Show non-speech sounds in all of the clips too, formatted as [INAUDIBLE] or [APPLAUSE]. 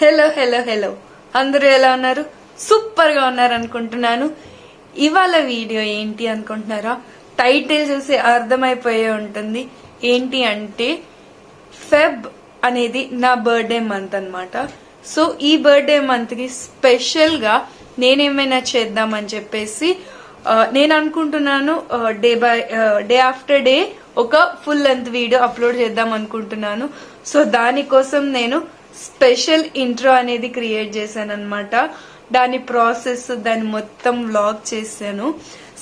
Hello hello hello. అందరూ ఎలా ఉన్నారు? సూపర్గా ఉన్నారు అనుకుంటున్నాను ఇవాళ వీడియో ఏంటి అనుకుంటున్నారా? టైటిల్ చూసి అర్థమైపోయే ఉంటుంది. ఏంటి అంటే ఫెబ్ అనేది నా బర్త్డే మంత్ అన్నమాట. సో ఈ బర్త్డే మంత్కి స్పెషల్గా నేనేమైనా చేద్దామని చెప్పేసి నేను అనుకుంటున్నాను day by day after day ఒక ఫుల్ లెంత్ వీడియో అప్లోడ్ చేద్దాం అనుకుంటున్నాను సో దానికోసం నేను స్పెషల్ ఇంట్రో అనేది క్రియేట్ చేశాను అనమాట దాని ప్రాసెస్ దాన్ని మొత్తం వ్లాగ్ చేశాను.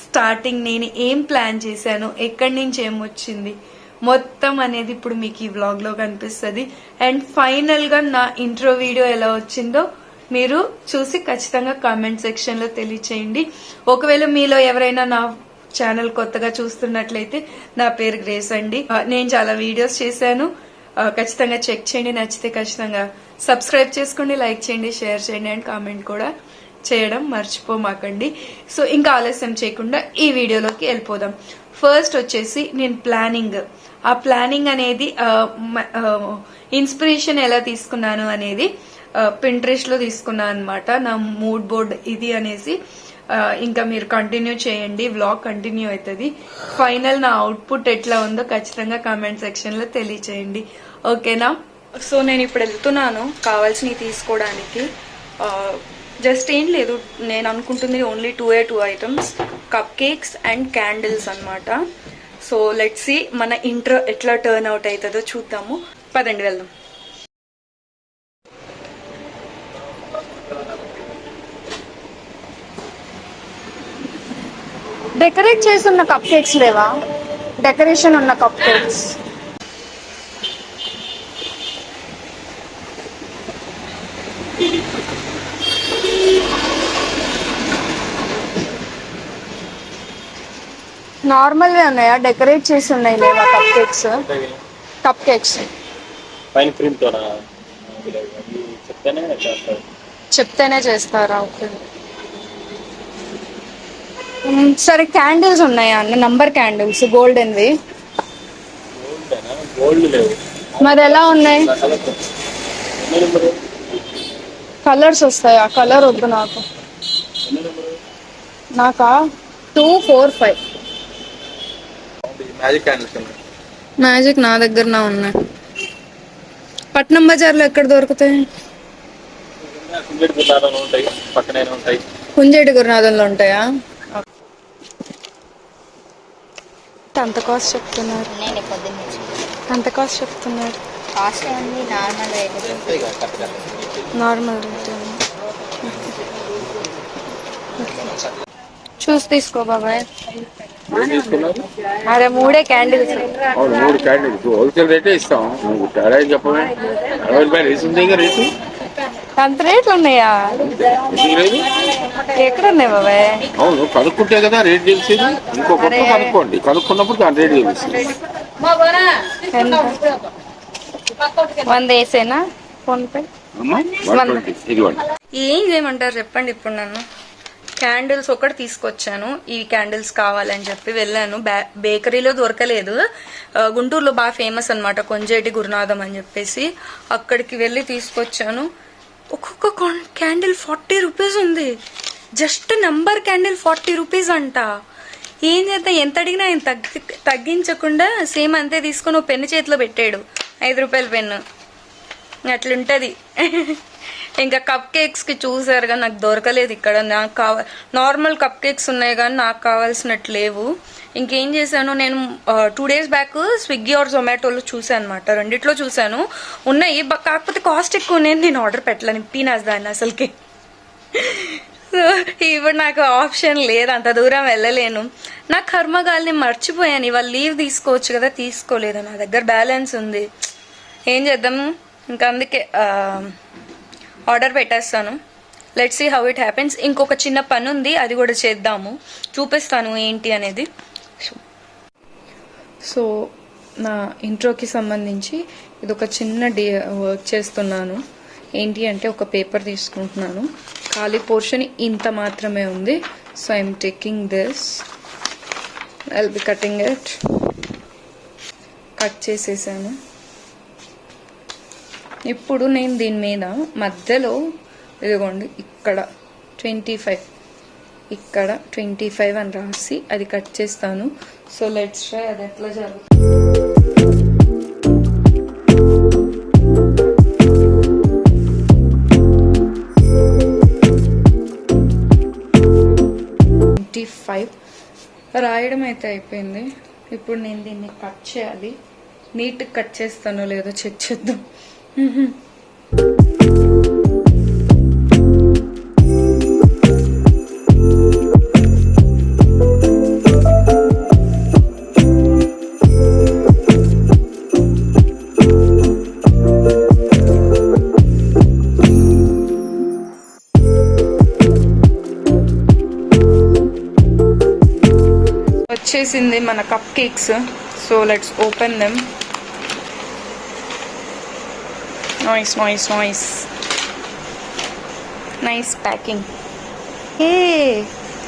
స్టార్టింగ్ నేను ఏం ప్లాన్ చేశాను ఎక్కడి నుంచి ఏం వచ్చింది మొత్తం అనేది ఇప్పుడు మీకు ఈ వ్లాగ్లో కనిపిస్తుంది. అండ్ ఫైనల్గా నా ఇంట్రో వీడియో ఎలా వచ్చిందో మీరు చూసి ఖచ్చితంగా కామెంట్ సెక్షన్లో తెలియచేయండి. ఒకవేళ మీలో ఎవరైనా నా ఛానల్ కొత్తగా చూస్తున్నట్లయితే నా పేరు గ్రేస్ అండి. నేను చాలా వీడియోస్ చేశాను. ఖచ్చితంగా చెక్ చేయండి. నచ్చితే ఖచ్చితంగా సబ్స్క్రైబ్ చేసుకోండి లైక్ చేయండి షేర్ చేయండి అండ్ కామెంట్ కూడా చేయడం మర్చిపోమాకండి. సో ఇంకా ఆలస్యం చేయకుండా ఈ వీడియోలోకి వెళ్ళిపోదాం. ఫస్ట్ వచ్చేసి నేను ప్లానింగ్ ఆ ప్లానింగ్ అనేది ఇన్స్పిరేషన్ ఎలా తీసుకున్నాను అనేది పింట్రెస్ట్లో తీసుకున్నాను అనమాట నా మూడ్ బోర్డ్ ఇది అనేసి ఇంకా మీరు కంటిన్యూ చేయండి. వ్లాగ్ కంటిన్యూ అవుతుంది. ఫైనల్ నా అవుట్పుట్ ఎట్లా ఉందో ఖచ్చితంగా కామెంట్ సెక్షన్లో తెలియచేయండి. ఓకేనా? సో నేను ఇప్పుడు వెళ్తున్నాను కావాల్సినవి తీసుకోవడానికి. జస్ట్ ఏం లేదు నేను అనుకుంటుంది only two a two items cupcakes and candles అన్నమాట. సో లెట్స్ సి మన ఇంట్రో ఎట్లా టర్న్ అవుట్ అవుతుందో చూద్దాము. పదండి వెళ్దాం. డెకరేట్ చేసి ఉన్న కప్ కేక్స్ లేవా? డెకరేషన్ ఉన్న కప్ కేక్స్ నార్మల్గా ఉన్నాయా? డెకరేట్ చేసి ఉన్నాయి లేవా కప్ కేక్స్ కప్ కేక్స్ పైన క్రీమ్ తోనా? చెప్తేనే చేస్తారు. చెప్తేనే చేస్తారా? ఓకే. సరే క్యాండిల్స్ ఉన్నాయా? అన్న నంబర్ క్యాండిల్స్ గోల్డెన్వి గోల్డేనా గోల్డ్ లేవు. మరి ఎలా ఉన్నాయి? కలర్స్ వస్తాయి? కలర్ వద్దు నాకు. నాకా? Two four five magic candles ఉన్నాయి మ్యాజిక్ నా దగ్గర నా ఉన్నాయి. పట్నం బజార్లో ఎక్కడ దొరుకుతాయి? ఉంటాయి పక్కనే ఉంటాయి కుంజేటి గురునాథంలో ఉంటాయా? అంత కాస్ట్ చెప్తున్నారు? నేను పొద్దున్న అంత కాస్ట్ చెప్తున్నారు? Cost normal rate normal rate చూసి తీసుకో బాబాయ్. అరే మూడే క్యాండిల్స్ అవును మూడు క్యాండిల్స్ హోల్సేల్ రేటే ఇస్తాం. నువ్వు తేడా ఏం చెప్పవే? అరవై రూపాయలు రేసు ఉంది ఇంకా రేసు అంత రేట్లు ఉన్నాయా? ఎక్కడ ఉన్నాయి బాబాయ్ అవును కనుక్కుంటే కదా రేట్ తెలిసేది. ఇంకో కొత్త కనుక్కోండి. కనుక్కున్నప్పుడు దాని రేట్ తెలుస్తుంది. ఎంత? వంద వేసేనా? ఫోన్ పే ఇదిగోండి. ఏం చేయమంటారు? చెప్పండి ఇప్పుడు నన్ను. క్యాండిల్స్ ఒకటి తీసుకొచ్చాను. ఈ క్యాండిల్స్ కావాలని చెప్పి వెళ్ళాను. బేకరీలో దొరకలేదు. గుంటూరులో బాగా ఫేమస్ అన్నమాట. కొంజేటి గురునాథం అని చెప్పేసి అక్కడికి వెళ్ళి తీసుకొచ్చాను. ఒక్కొక్క క్యాండిల్ ఫార్టీ రూపీస్ ఉంది. Just number candle forty rupees అంట. ఏం చేద్దాం? ఎంత అడిగినా ఆయన తగ్గి తగ్గించకుండా సేమ్ అంతే తీసుకొని ఓ పెన్ను చేతిలో పెట్టాడు. ఐదు రూపాయల పెన్ను. అట్లుంటది. ఇంకా కప్ కేక్స్కి చూసారు చూసారుగా నాకు దొరకలేదు ఇక్కడ. నాకు కావ నార్మల్ కప్ కేక్స్ ఉన్నాయి కానీ నాకు కావాల్సినట్టు లేవు. ఇంకేం చేశాను నేను two days back Swiggy or జొమాటోలో చూసాను అనమాట రెండిట్లో చూశాను. ఉన్నాయి కాకపోతే కాస్ట్ ఎక్కువ నేను నేను ఆర్డర్ పెట్టలేను. పీనాస్ దాన్ని అసలుకి. సో ఇప్పుడు నాకు ఆప్షన్ లేదు అంత దూరం వెళ్ళలేను. నా కర్మగాల్ని మర్చిపోయాను. ఇవాళ లీవ్ తీసుకోవచ్చు కదా తీసుకోలేదు. నా దగ్గర బ్యాలెన్స్ ఉంది. ఏం చేద్దాము ఇంకా అందుకే ఆర్డర్ పెట్టేస్తాను. Let see how it happens ఇంకొక చిన్న పని ఉంది అది కూడా చేద్దాము. చూపిస్తాను ఏంటి అనేది. సో నా ఇంట్రోకి సంబంధించి ఇది ఒక చిన్న డి వర్క్ చేస్తున్నాను. ఏంటి అంటే ఒక పేపర్ తీసుకుంటున్నాను. ఖాళీ పోర్షన్ ఇంత మాత్రమే ఉంది. So I'm taking this I'll be cutting it cut చేసేసాను. ఇప్పుడు నేను దీని మీద మధ్యలో ఇదిగోండి ఇక్కడ ట్వంటీ ఫైవ్ ఇక్కడ ట్వంటీ ఫైవ్ అని రాసి అది కట్ చేస్తాను. సో లెట్స్ ట్రై అది ఎట్లా జరుగుతుంది. Twenty five. రాయడం అయితే అయిపోయింది. ఇప్పుడు నేను దీన్ని కట్ చేయాలి. నీట్ కట్ చేస్తానో లేదో చెక్ చేద్దాం. వచ్చేసింది మన cup cakes so let's open them noise noise noise nice packing ఏ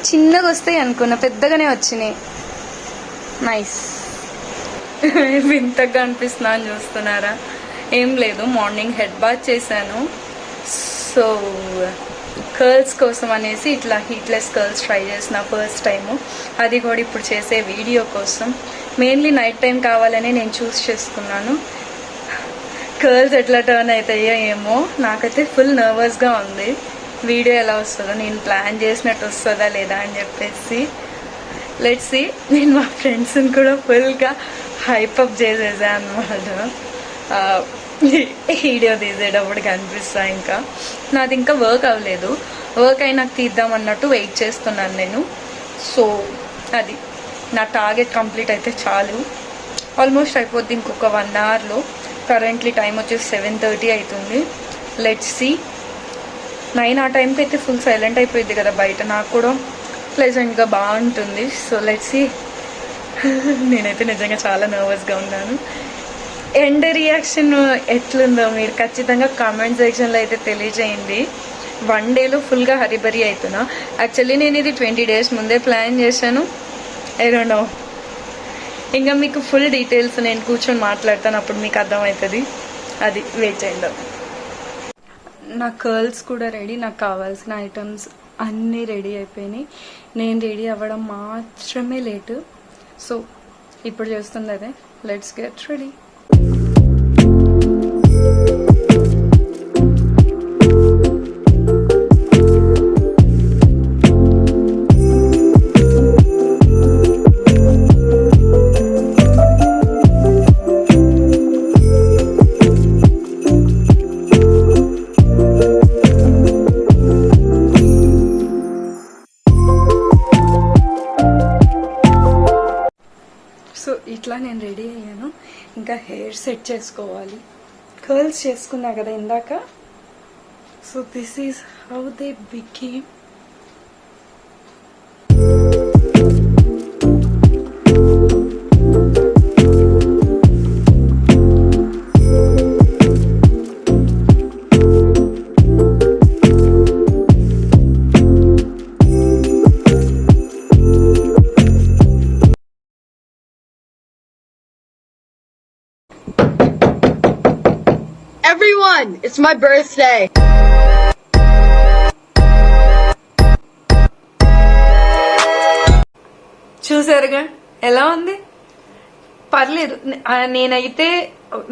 చిన్నగా వస్తాయి అనుకున్నా పెద్దగానే వచ్చినాయి. నైస్ [LAUGHS] వింతగా అనిపిస్తున్నా అని చూస్తున్నారా? ఏం లేదు మార్నింగ్ హెడ్ బాత్ చేశాను. సో కర్ల్స్ కోసం అనేసి ఇట్లా హీట్లెస్ కర్ల్స్ ట్రై చేసిన ఫస్ట్ టైము అది కూడా ఇప్పుడు చేసే వీడియో కోసం. మెయిన్లీ నైట్ టైం కావాలని నేను చూస్ చేసుకున్నాను. కర్ల్స్ ఎట్లా టర్న్ అవుతాయో ఏమో నాకైతే ఫుల్ నర్వస్గా ఉంది. వీడియో ఎలా వస్తుందో నేను ప్లాన్ చేసినట్టు వస్తుందా లేదా అని చెప్పేసి. లెట్స్ సి నేను మా ఫ్రెండ్స్ని కూడా ఫుల్గా హైపప్ చేసేసా అనమాట. వీడియో తీసేటప్పుడు కనిపిస్తా ఇంకా. నాది ఇంకా వర్క్ అవ్వలేదు. వర్క్ అయినాక తీద్దాం అన్నట్టు వెయిట్ చేస్తున్నాను నేను. సో అది నా టార్గెట్ కంప్లీట్ అయితే చాలు. ఆల్మోస్ట్ అయిపోద్ది ఇంకొక వన్ అవర్లో కరెంట్లీ టైం వచ్చేసి సెవెన్ థర్టీ అవుతుంది లెట్ సి నైన్ ఆ టైంకి అయితే ఫుల్ సైలెంట్ అయిపోయింది కదా బయట. నాకు కూడా ప్లెజెంట్గా బాగుంటుంది సో లెట్ సి నేనైతే నిజంగా చాలా నర్వస్గా ఉన్నాను. ఎండ్ రియాక్షన్ ఎట్లుందో మీరు ఖచ్చితంగా కామెంట్ సెక్షన్లో అయితే తెలియజేయండి. వన్ డేలో ఫుల్గా హరిబరి అవుతున్నా యాక్చువల్లీ నేను ఇది ట్వంటీ డేస్ ముందే ప్లాన్ చేశాను. ఐ డోంట్ నో ఇంకా మీకు ఫుల్ డీటెయిల్స్ నేను కూర్చొని మాట్లాడతాను. అప్పుడు మీకు అర్థమవుతుంది. అది వెయిట్ చేయండి. నా కర్ల్స్ కూడా రెడీ నాకు కావాల్సిన ఐటమ్స్ అన్నీ రెడీ అయిపోయినాయి. నేను రెడీ అవ్వడం మాత్రమే లేటు సో ఇప్పుడు చేస్తుంది అదే. లెట్స్ గెట్ రెడీ నేను రెడీ అయ్యాను. ఇంకా హెయిర్ సెట్ చేసుకోవాలి. కర్ల్స్ చేసుకున్నా కదా ఇందాక. So this is how they became Everyone, it's my birthday. చూసారుగా ఎలా ఉంది పర్లేదు ఆ, నేనైతే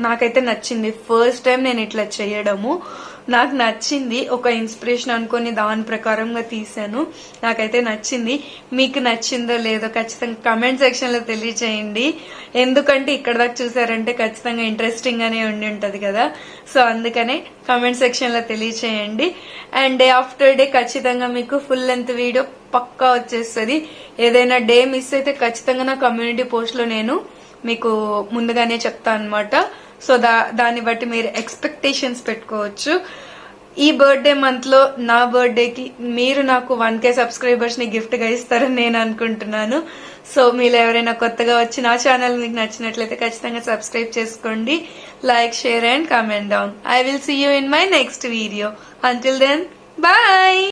నాకైతే నచ్చింది. ఫస్ట్ టైం నేను ఇట్లా చేయడము. నాకు నచ్చింది ఒక ఇన్స్పిరేషన్ అనుకొని దాని ప్రకారంగా తీసాను నాకైతే నచ్చింది. మీకు నచ్చిందో లేదో ఖచ్చితంగా కమెంట్ సెక్షన్లో తెలియచేయండి. ఎందుకంటే ఇక్కడ దాకా చూసారంటే ఖచ్చితంగా ఇంట్రెస్టింగ్ గానే ఉండి ఉంటది కదా. సో అందుకనే కమెంట్ సెక్షన్లో తెలియచేయండి. అండ్ డే ఆఫ్టర్ డే ఖచ్చితంగా మీకు ఫుల్ లెంత్ వీడియో పక్కా వచ్చేస్తుంది. ఏదైనా డే మిస్ అయితే ఖచ్చితంగా నా కమ్యూనిటీ పోస్ట్లో నేను మీకు ముందుగానే చెప్తా అనమాట సో దా దాన్ని బట్టి మీరు ఎక్స్పెక్టేషన్స్ పెట్టుకోవచ్చు. ఈ బర్త్డే మంత్లో నా బర్త్డేకి మీరు నాకు వన్ కే సబ్స్క్రైబర్స్ని గిఫ్ట్గా ఇస్తారని నేను అనుకుంటున్నాను. సో మీరు ఎవరైనా కొత్తగా వచ్చి నా ఛానల్ మీకు నచ్చినట్లయితే ఖచ్చితంగా సబ్స్క్రైబ్ చేసుకోండి. Like share and comment down I will see you in my next video until then bye